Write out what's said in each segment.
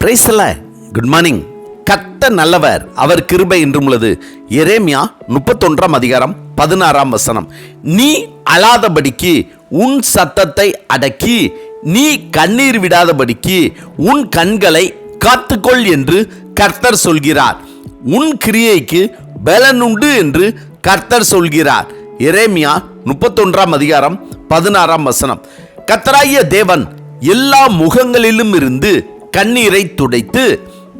பிரைஸ்ல good morning கத்த நல்லவர். அவர் கிருபை என்றும் உள்ளது. எரேமியா முப்பத்தொன்றாம் அதிகாரம் பதினாறாம் வசனம். நீ அழாதபடிக்கு உன் சத்தத்தை அடக்கி நீ கண்ணீர் விடாதபடிக்கு உன் கண்களை காத்துக்கொள் என்று கர்த்தர் சொல்கிறார். உன் கிரியைக்கு பலனுண்டு என்று கர்த்தர் சொல்கிறார். எரேமியா முப்பத்தொன்றாம் அதிகாரம் பதினாறாம் வசனம். கத்தராய தேவன் எல்லா முகங்களிலும் இருந்து கண்ணீரை துடைத்து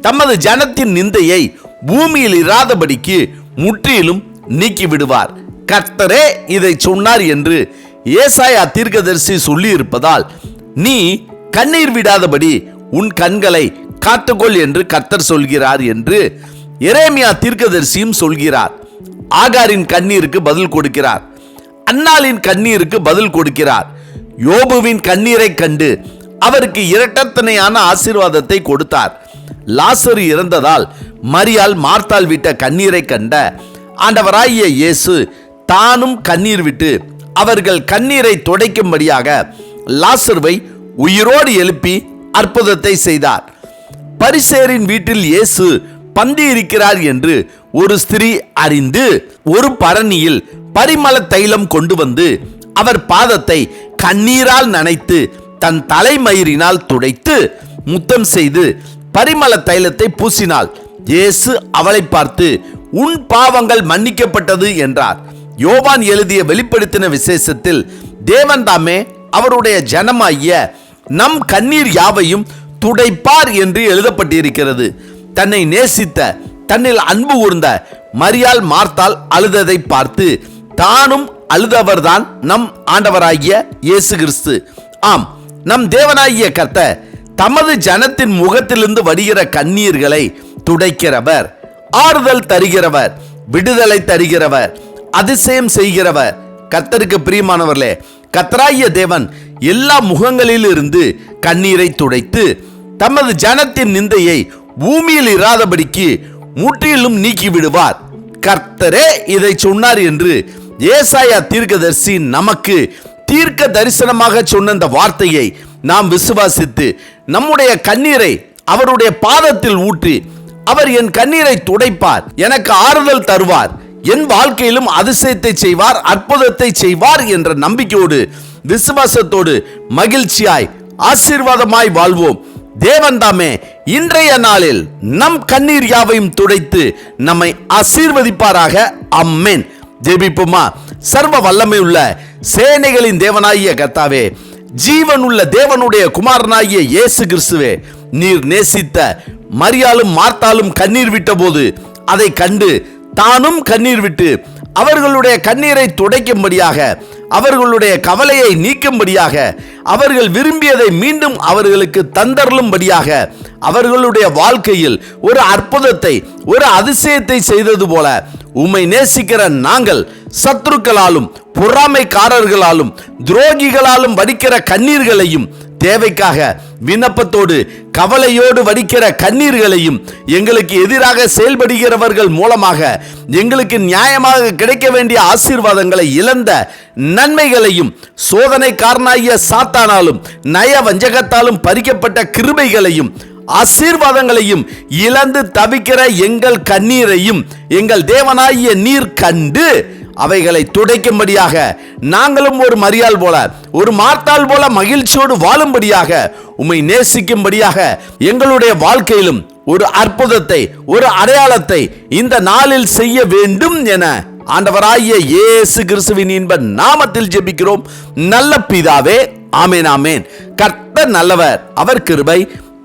தமது ஜனத்தின் நிந்தையை பூமியில் இராதபடிக்கு முற்றிலும் நீக்கிவிடுவார். கர்த்தரே இதை சொன்னார் என்று ஏசாயா தீர்க்கதரிசி சொல்லியிருப்பதால் நீ கண்ணீர் விடாதபடி உன் கண்களை காத்துக்கொள் என்று கர்த்தர் சொல்கிறார் என்று எரேமியா தீர்க்கதரிசியும் சொல்கிறார். ஆகாரின் கண்ணீருக்கு பதில் கொடுக்கிறார். அன்னாளின் கண்ணீருக்கு பதில் கொடுக்கிறார். யோபுவின் கண்ணீரை கண்டு அவருக்கு இரட்டத்தனையான ஆசீர்வாதத்தை கொடுத்தார். லாசரு இறந்ததால் மரியாள் மார்த்தால் விட்ட கண்ணீரை கண்ட ஆண்டவராகிய இயேசு தானும் கண்ணீர் விட்டு அவர்கள் கண்ணீரை துடைக்கும்படியாக லாசருவை உயிரோடு எழுப்பி அற்புதத்தை செய்தார். பரிசேரின் வீட்டில் இயேசு பந்தி இருக்கிறார் என்று ஒரு ஸ்திரீ அறிந்து ஒரு பரணியில் பரிமள தைலம் கொண்டு வந்து அவர் பாதத்தை கண்ணீரால் நனைத்து தன் தலைமயிரினால் துடைத்து முத்தம் செய்து பரிமள தைலத்தை பூசினாள். இயேசு அவளை பார்த்து உன் பாவங்கள் மன்னிக்கப்பட்டது என்றார். யோவான் எழுதிய வெளிப்படுத்தின விசேஷத்தில் தேவன் தாமே அவருடைய ஜனமாகிய நம் கண்ணீர் யாவையும் துடைப்பார் என்று எழுதப்பட்டிருக்கிறது. தன்னை நேசித்த தன்னில் அன்பு கூர்ந்த மரியாள் மார்த்தால் அழுததை பார்த்து தானும் அழுதவர்தான் நம் ஆண்டவராகிய இயேசு கிறிஸ்து. ஆம் நம் தேவனாகிய கர்த்த தமது ஜனத்தின் முகத்திலிருந்து வருகிற கண்ணீர்களை துடைக்கிறவர் ஆறுதல் தருகிறவர் விடுதலை தருகிறவர் அதிசயம் செய்கிறவர். கர்த்தருக்கு பிரியமானவர்களே கத்தராய தேவன் எல்லா முகங்களில் இருந்து கண்ணீரை துடைத்து தமது ஜனத்தின் நிந்தையை பூமியில் இராதபடிக்கு முற்றிலும் நீக்கி விடுவார் கர்த்தரே இதை சொன்னார் என்று ஏசாயா தீர்க்கதர்சி நமக்கு தீர்க்க தரிசனமாக சொன்ன இந்த வார்த்தையை நாம் விசுவாசித்து நம்முடைய கண்ணீரை அவருடைய பாதத்தில் ஊற்றி அவர் என் கண்ணீரை துடைப்பார் எனக்கு ஆறுதல் தருவார் என் வாழ்க்கையிலும் அதிசயத்தை செய்வார் அற்புதத்தை செய்வார் என்ற நம்பிக்கையோடு விசுவாசத்தோடு மகிழ்ச்சியாய் ஆசீர்வாதமாய் வாழ்வோம். தேவன் தாமே இன்றைய நாளில் நம் கண்ணீர் யாவையும் துடைத்து நம்மை ஆசீர்வதிப்பாராக. அம்மேன் ஜெபிப்புமா? சர்வ வல்லமை உள்ள சேனைகளின் தேவனாகிய கத்தாவே ஜீவனுள்ள தேவனுடைய குமாரனாகிய இயேசு கிறிஸ்துவே நீர் நேசித்த மரியாலும் மார்த்தாலும் கண்ணீர் விட்டபோது அதை கண்டு தானும் கண்ணீர் விட்டு அவர்களுடைய கண்ணீரை துடைக்கும்படியாக அவர்களுடைய கவலையை நீக்கும்படியாக அவர்கள் விரும்பியதை மீண்டும் அவர்களுக்கு தந்தருளும்படியாக அவர்களுடைய வாழ்க்கையில் ஒரு அற்புதத்தை ஒரு அதிசயத்தை செய்தது போல உம்மை நேசிக்கிற நாங்கள் சத்துருக்களாலும் பொறாமைக்காரர்களாலும் துரோகிகளாலும் வடிக்கிற கண்ணீர்களையும் தேவைக்காக விண்ணப்பத்தோடு கவலையோடு வடிக்கிற கண்ணீர்களையும் எங்களுக்கு எதிராக செயல்படுகிறவர்கள் மூலமாக எங்களுக்கு நியாயமாக கிடைக்க வேண்டிய ஆசீர்வாதங்களை இழந்த நன்மைகளையும் சோதனைக்காரனாகிய சாத்தானாலும் நய வஞ்சகத்தாலும் பறிக்கப்பட்ட கிருபைகளையும் ஆசீர்வாதங்களையும் இழந்து தவிக்கிற எங்கள் கண்ணீரையும் எங்கள் தேவனாகிய நீர் கண்டு அவைகளை துடைக்கும்படியாக நாங்களும் ஒரு மரியாள் போல ஒரு மார்த்தாள் போல மகிழ்ச்சியோடு வாழும்படியாக உம்மை நேசிக்கும்படியாக எங்களுடைய வாழ்க்கையிலும் ஒரு அற்புதத்தை ஒரு அடையாளத்தை இந்த நாளில் செய்ய வேண்டும் என ஆண்டவராகிய இயேசு கிறிஸ்துவின் இன்ப நாமத்தில் ஜெபிக்கிறோம். நல்ல பிதாவே ஆமேன் ஆமேன். கர்த்த நல்லவர் அவர் கிருபை